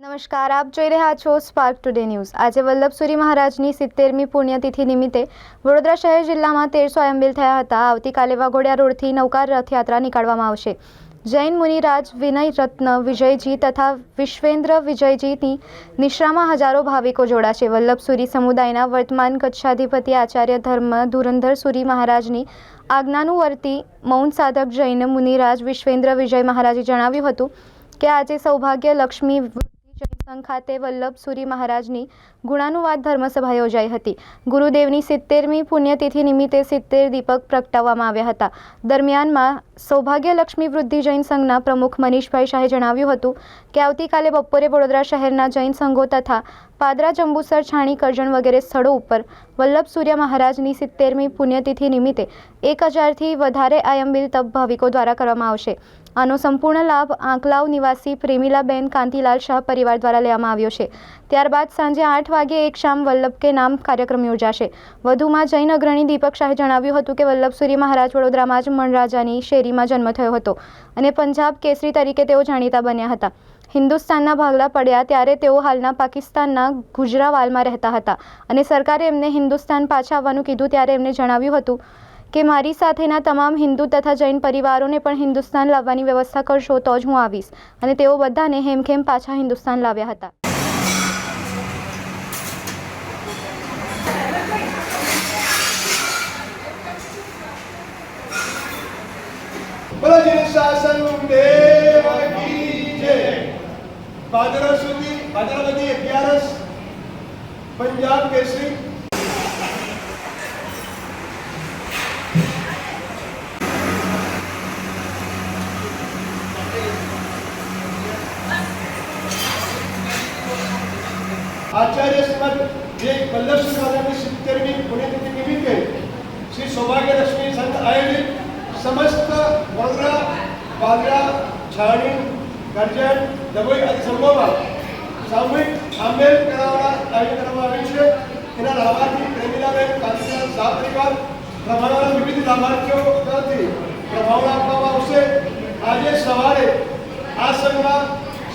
નમસ્કાર, આપ જોઈ રહ્યા છો સ્પાર્ક ટુડે ન્યૂઝ આજે વલ્લભસુરી મહારાજની સિત્તેરમી પુણ્યતિથિ નિમિત્તે વડોદરા શહેર જિલ્લામાં તેરસો એમ્બિલ થયા હતા. આવતીકાલે વાઘોડિયા રોડથી નૌકાર રથયાત્રા નીકાળવામાં આવશે. જૈન મુનિરાજ વિનય રત્ન, વિજયજી તથા વિશ્વેન્દ્ર વિજયજીની નિશ્રામાં હજારો ભાવિકો જોડાશે. વલ્લભસુરી સમુદાયના વર્તમાન કચ્છાધિપતિ આચાર્ય ધર્મ ધુરંધર સુરી મહારાજની આજ્ઞાનું વર્તી મૌન સાધક જૈન મુનિરાજ વિશ્વેન્દ્ર વિજય મહારાજે જણાવ્યું હતું કે, આજે સૌભાગ્ય લક્ષ્મી સંઘ ખાતે વલ્લભ સુરી મહારાજની ગુણાનુવાદ ધર્મસભા યોજાઈ હતી. ગુરુદેવની સિત્તેરમી પુણ્યતિથિ નિમિત્તે સિત્તેર દીપક પ્રગટાવવામાં આવ્યા હતા. દરમિયાનમાં સૌભાગ્યલક્ષ્મી વૃદ્ધિ જૈન સંઘના પ્રમુખ મનીષભાઈ શાહે જણાવ્યું હતું કે, આવતીકાલે બપોરે વડોદરા શહેરના જૈન સંઘો તથા પાદરા, જંબુસર, છાણી, કરજણ વગેરે સ્થળો ઉપર વલ્લભ સૂર્ય મહારાજની સિત્તેરમી પુણ્યતિથિ નિમિત્તે એક હજારથી વધારે આયંબિલ તપ ભાવિકો દ્વારા કરવામાં આવશે. આનો સંપૂર્ણ લાભ આંકલાવ નિવાસી પ્રેમીલાબેન કાંતિલાલ શાહ પરિવાર દ્વારા લેવામાં આવ્યો છે. ત્યારબાદ સાંજે આઠ વાગે એક શામ વલ્લભ કે નામ કાર્યક્રમ યોજાશે. વધુમાં જૈન અગ્રણી દીપક શાહે જણાવ્યું હતું કે વલ્લભ સૂર્ય મહારાજ વડોદરામાં જ મણરાજાની શેરીમાં જન્મ થયો હતો અને પંજાબ કેસરી તરીકે તેઓ જાણીતા બન્યા હતા. હિન્દુસ્તાનના ભાગલા પડ્યા ત્યારે તેઓ હાલના પાકિસ્તાનના ગુજરાવાલમાં રહેતા હતા અને સરકારે એમને હિન્દુસ્તાન પાછા આવવાનું કીધું ત્યારે એમને જણાવ્યું હતું કે, મારી સાથેના તમામ હિન્દુ તથા જૈન પરિવારોને પણ હિન્દુસ્તાન લાવવાની વ્યવસ્થા કરશો તો જ હું આવીશ. અને તેઓ બધાને હેમખેમ પાછા હિન્દુસ્તાન લાવ્યા હતા. ભાદરવા સુધી ભાદરવદી અગિયારસ, પંજાબ કેસરી. આચાર્ય શ્રીમદ જે વલ્લભ મહારાજની સિત્તેરમી પુણ્યતિથિ નિમિત્તે શ્રી સૌભાગ્યલક્ષ્મી સંત આયોજિત સમસ્ત વડોદરા વાદરા છાણી કરજણ ડભોઈ આદિ સંઘોમાં સામૂહિક આંબેલ કરાવવાના આયોજન કરવામાં આવ્યું છે. એના લાભાર્થી પ્રેમીલાબેન કાંતિલાલ શાહ પરિવાર પ્રભાવના વિવિધ લાભાર્થીઓ તરફથી પ્રભાવના આપવામાં આવશે. આજે સવારે આ સંઘમાં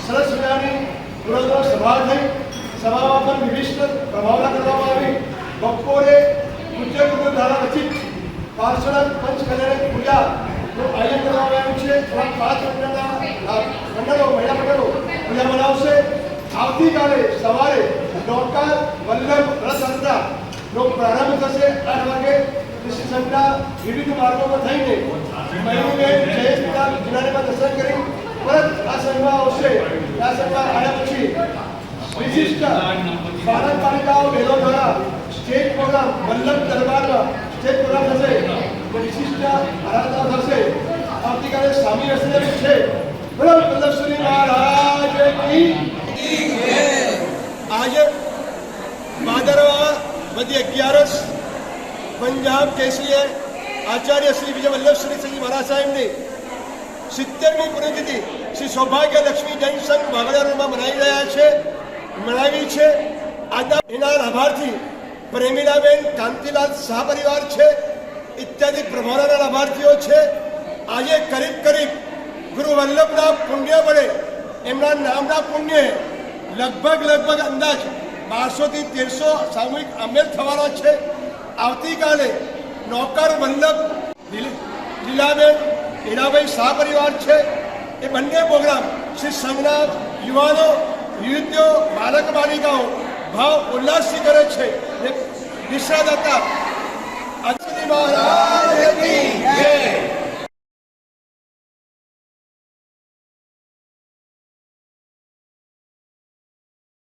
સરસ મજાની વડોદરા સભા થઈ. સભામાં પણ વિવિધ પ્રભાવના કરવામાં આવી. બપોરે પૂજ્ય ગુરુ દ્વારા રચિત પાર્ષદ પંચકલ્યાણ પૂજાનું આયોજન કરવામાં આવ્યું છે. થોડાક પાંચ અ, મંડળો, મહિલા મંડળો પૂજા મનાવશે આવતીકાલે સવારે નૌકાર વલ્લભ રથયાત્રાનો પ્રારંભ થશે. આઠ વાગે કૃષિ સંઘના વિવિધ માર્ગો પર થઈને મયુરબેન જયેશના જિલ્લામાં દર્શન કરી પરત આ સંઘમાં આવશે. આ સંઘમાં આવ્યા પછી વિશિષ્ટ ભારત પાલિકાઓ બહેનો દ્વારા સ્ટેજ પ્રોગ્રામ, વલ્લભ દરબારમાં સ્ટેજ પ્રોગ્રામ થશે. વિશિષ્ટ આરાધના થશે. આવતીકાલે સ્વામી હસ્તે છે. વલ્લભશ્રી મહારાજ કી આજે ભાદરવા બધી અગિયારસ પંજાબ કેસરીએ આચાર્ય શ્રી વિજય વલ્લભ શ્રી મહારાજ સાહેબની સિત્તેરમી પુણ્યતિથિ શ્રી સૌભાગ્ય લક્ષ્મી જૈન સંઘ ભાગડારોમાં મનાવી રહ્યા છે, મનાવી છે. આદા એના લાભાર્થી પ્રેમીલાબેન કાંતિલાલ શાહ પરિવાર છે, ઇત્યાદિ પ્રભાવના લાભાર્થીઓ છે. આજે કરીબ કરીબ ગુરુ વલ્લભના પુણ્ય વડે એમના નામના પુણ્ય લગભગ લગભગ અંદાજ બારસોથી તેરસો સામૂહિક અમેલ થવાના છે. આવતીકાલે નોકર વલ્લભ લીલ- લીલાબેન હીરાભાઈ શાહ પરિવાર છે. એ બંને પ્રોગ્રામ શ્રી સંઘના યુવાનો, યુવતીઓ, બાળક, બાલિકાઓ ભાવ ઉલ્લાસથી કરે છે. ને નિષ્ણાત હતા. અશ્વિ મહારાજ